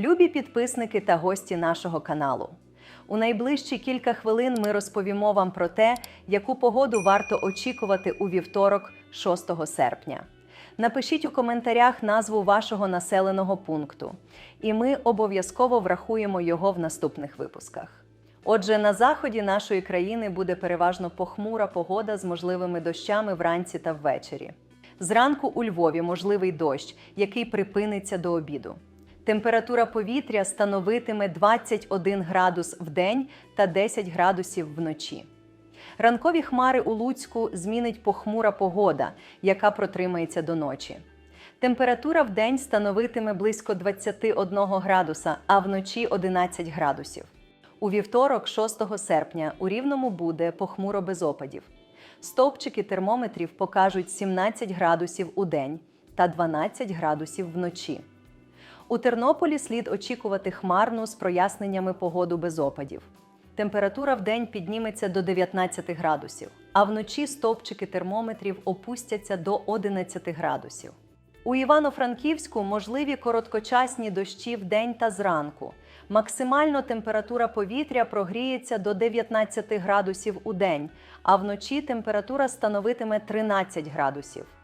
Любі підписники та гості нашого каналу. У найближчі кілька хвилин ми розповімо вам про те, яку погоду варто очікувати у вівторок, 6 серпня. Напишіть у коментарях назву вашого населеного пункту, і ми обов'язково врахуємо його в наступних випусках. Отже, на заході нашої країни буде переважно похмура погода з можливими дощами вранці та ввечері. Зранку у Львові можливий дощ, який припиниться до обіду. Температура повітря становитиме 21 градус в день та 10 градусів вночі. Ранкові хмари у Луцьку змінить похмура погода, яка протримається до ночі. Температура в день становитиме близько 21 градуса, а вночі 11 градусів. У вівторок, 6 серпня, у Рівному буде похмуро без опадів. Стовпчики термометрів покажуть 17 градусів у день та 12 градусів вночі. У Тернополі слід очікувати хмарну з проясненнями погоду без опадів. Температура в день підніметься до 19 градусів, а вночі стовпчики термометрів опустяться до 11 градусів. У Івано-Франківську можливі короткочасні дощі в день та зранку. Максимально температура повітря прогріється до 19 градусів у день, а вночі температура становитиме 13 градусів.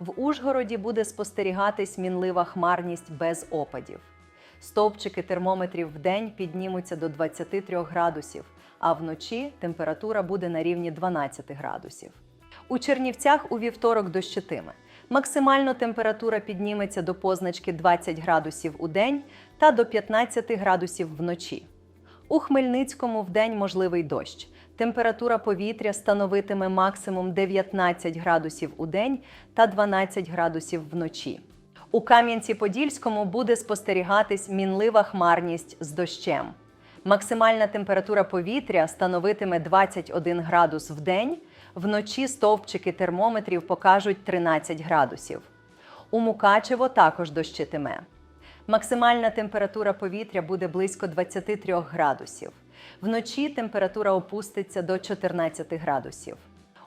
В Ужгороді буде спостерігатись мінлива хмарність без опадів. Стовпчики термометрів в день піднімуться до 23 градусів, а вночі температура буде на рівні 12 градусів. У Чернівцях у вівторок дощитиме. Максимально температура підніметься до позначки 20 градусів у день та до 15 градусів вночі. У Хмельницькому вдень можливий дощ. Температура повітря становитиме максимум 19 градусів у день та 12 градусів вночі. У Кам'янці-Подільському буде спостерігатись мінлива хмарність з дощем. Максимальна температура повітря становитиме 21 градус в день, вночі стовпчики термометрів покажуть 13 градусів. У Мукачево також дощитиме. Максимальна температура повітря буде близько 23 градусів. Вночі температура опуститься до 14 градусів.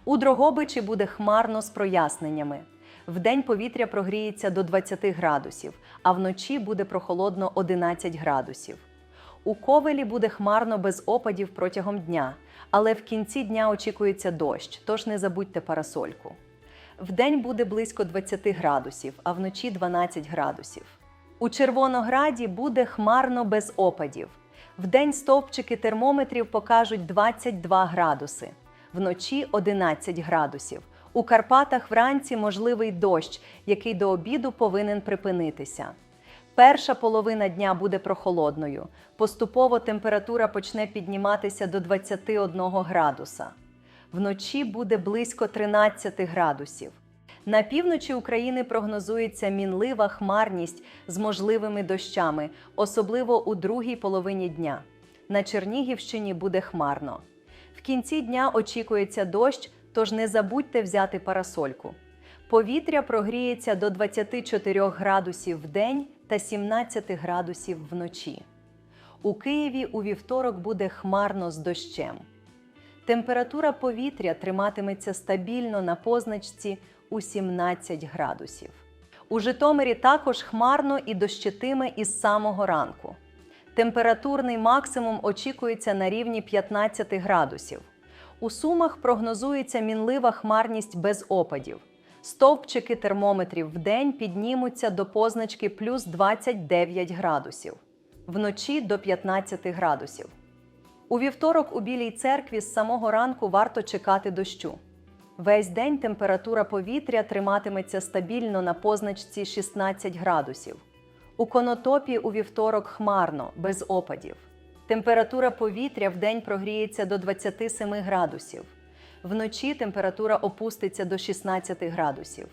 У Дрогобичі буде хмарно з проясненнями. Вдень повітря прогріється до 20 градусів, а вночі буде прохолодно 11 градусів. У Ковелі буде хмарно без опадів протягом дня, але в кінці дня очікується дощ, тож не забудьте парасольку. Вдень буде близько 20 градусів, а вночі 12 градусів. У Червонограді буде хмарно без опадів. Вдень стовпчики термометрів покажуть 22 градуси, вночі 11 градусів. У Карпатах вранці можливий дощ, який до обіду повинен припинитися. Перша половина дня буде прохолодною. Поступово температура почне підніматися до 21 градуса. Вночі буде близько 13 градусів. На півночі України прогнозується мінлива хмарність з можливими дощами, особливо у другій половині дня. На Чернігівщині буде хмарно. В кінці дня очікується дощ, тож не забудьте взяти парасольку. Повітря прогріється до 24 градусів в день та 17 градусів вночі. У Києві у вівторок буде хмарно з дощем. Температура повітря триматиметься стабільно на позначці у 17 градусів. У Житомирі також хмарно і дощитиме із самого ранку. Температурний максимум очікується на рівні 15 градусів. У Сумах прогнозується мінлива хмарність без опадів. Стовпчики термометрів в день піднімуться до позначки плюс 29 градусів, вночі до 15 градусів. У вівторок у Білій церкві з самого ранку варто чекати дощу. Весь день температура повітря триматиметься стабільно на позначці 16 градусів. У конотопі у вівторок хмарно, без опадів. Температура повітря в день прогріється до 27 градусів. Вночі температура опуститься до 16 градусів.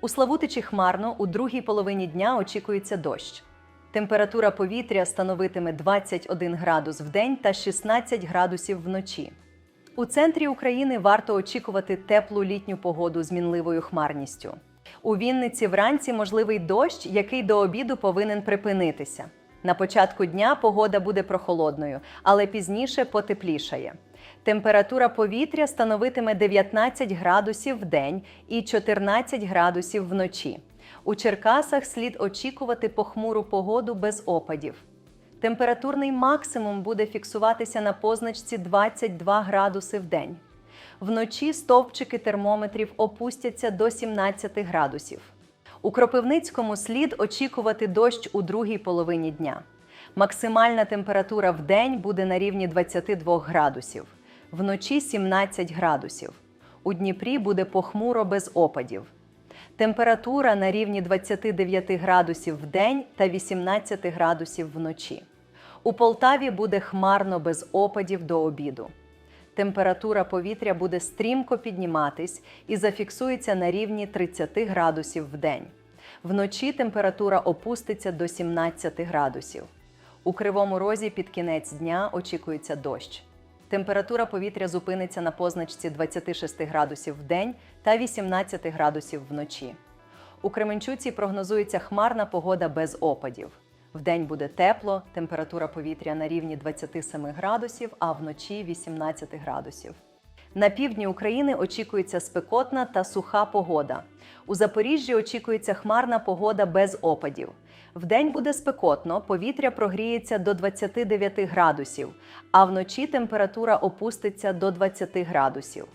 У Славутичі хмарно у другій половині дня очікується дощ. Температура повітря становитиме 21 градус в день та 16 градусів вночі. У центрі України варто очікувати теплу літню погоду з мінливою хмарністю. У Вінниці вранці можливий дощ, який до обіду повинен припинитися. На початку дня погода буде прохолодною, але пізніше потеплішає. Температура повітря становитиме 19 градусів в день і 14 градусів вночі. У Черкасах слід очікувати похмуру погоду без опадів. Температурний максимум буде фіксуватися на позначці 22 градуси в день. Вночі стовпчики термометрів опустяться до 17 градусів. У Кропивницькому слід очікувати дощ у другій половині дня. Максимальна температура в день буде на рівні 22 градусів, вночі 17 градусів. У Дніпрі буде похмуро без опадів. Температура на рівні 29 градусів в день та 18 градусів вночі. У Полтаві буде хмарно без опадів до обіду. Температура повітря буде стрімко підніматись і зафіксується на рівні 30 градусів в день. Вночі температура опуститься до 17 градусів. У Кривому Розі під кінець дня очікується дощ. Температура повітря зупиниться на позначці 26 градусів в день та 18 градусів вночі. У Кременчуці прогнозується хмарна погода без опадів. Вдень буде тепло, температура повітря на рівні 27 градусів, а вночі 18 градусів. На півдні України очікується спекотна та суха погода. У Запоріжжі очікується хмарна погода без опадів. Вдень буде спекотно, повітря прогріється до 29 градусів, а вночі температура опуститься до 20 градусів.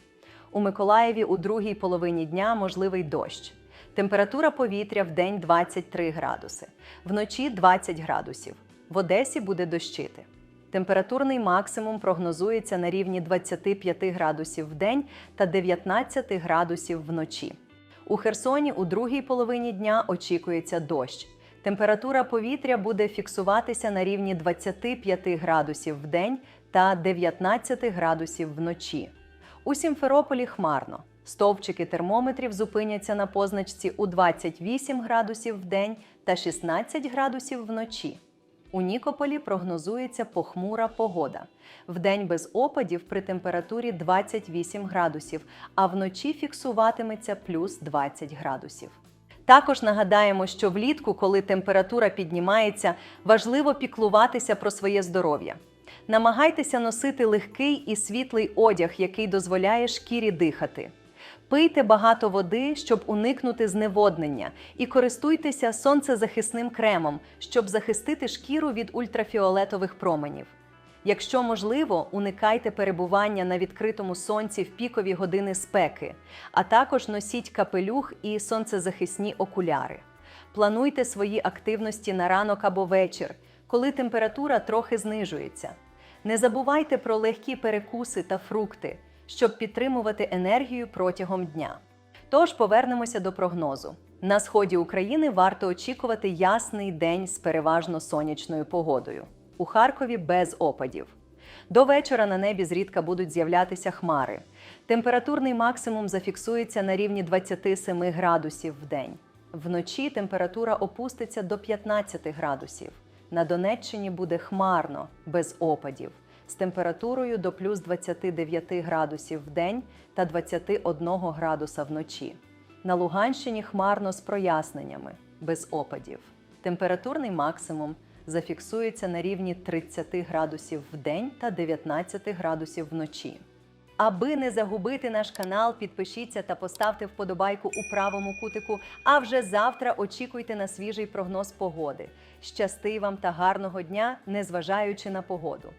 У Миколаєві у другій половині дня можливий дощ. Температура повітря в день 23 градуси, вночі 20 градусів. В Одесі буде дощити. Температурний максимум прогнозується на рівні 25 градусів в день та 19 градусів вночі. У Херсоні у другій половині дня очікується дощ. Температура повітря буде фіксуватися на рівні 25 градусів в день та 19 градусів вночі. У Сімферополі хмарно. Стовпчики термометрів зупиняться на позначці у 28 градусів в день та 16 градусів вночі. У Нікополі прогнозується похмура погода. Вдень без опадів при температурі 28 градусів, а вночі фіксуватиметься плюс 20 градусів. Також нагадаємо, що влітку, коли температура піднімається, важливо піклуватися про своє здоров'я. Намагайтеся носити легкий і світлий одяг, який дозволяє шкірі дихати. Пийте багато води, щоб уникнути зневоднення, і користуйтеся сонцезахисним кремом, щоб захистити шкіру від ультрафіолетових променів. Якщо можливо, уникайте перебування на відкритому сонці в пікові години спеки, а також носіть капелюх і сонцезахисні окуляри. Плануйте свої активності на ранок або вечір, коли температура трохи знижується. Не забувайте про легкі перекуси та фрукти, щоб підтримувати енергію протягом дня. Тож повернемося до прогнозу. На сході України варто очікувати ясний день з переважно сонячною погодою. У Харкові без опадів. До вечора на небі зрідка будуть з'являтися хмари. Температурний максимум зафіксується на рівні 27 градусів в день. Вночі температура опуститься до 15 градусів. На Донеччині буде хмарно, без опадів, з температурою до плюс 29 градусів в день та 21 градуса вночі. На Луганщині хмарно з проясненнями, без опадів. Температурний максимум зафіксується на рівні 30 градусів в день та 19 градусів вночі. Аби не загубити наш канал, підпишіться та поставте вподобайку у правому кутику. А вже завтра очікуйте на свіжий прогноз погоди. Щасти вам та гарного дня, незважаючи на погоду.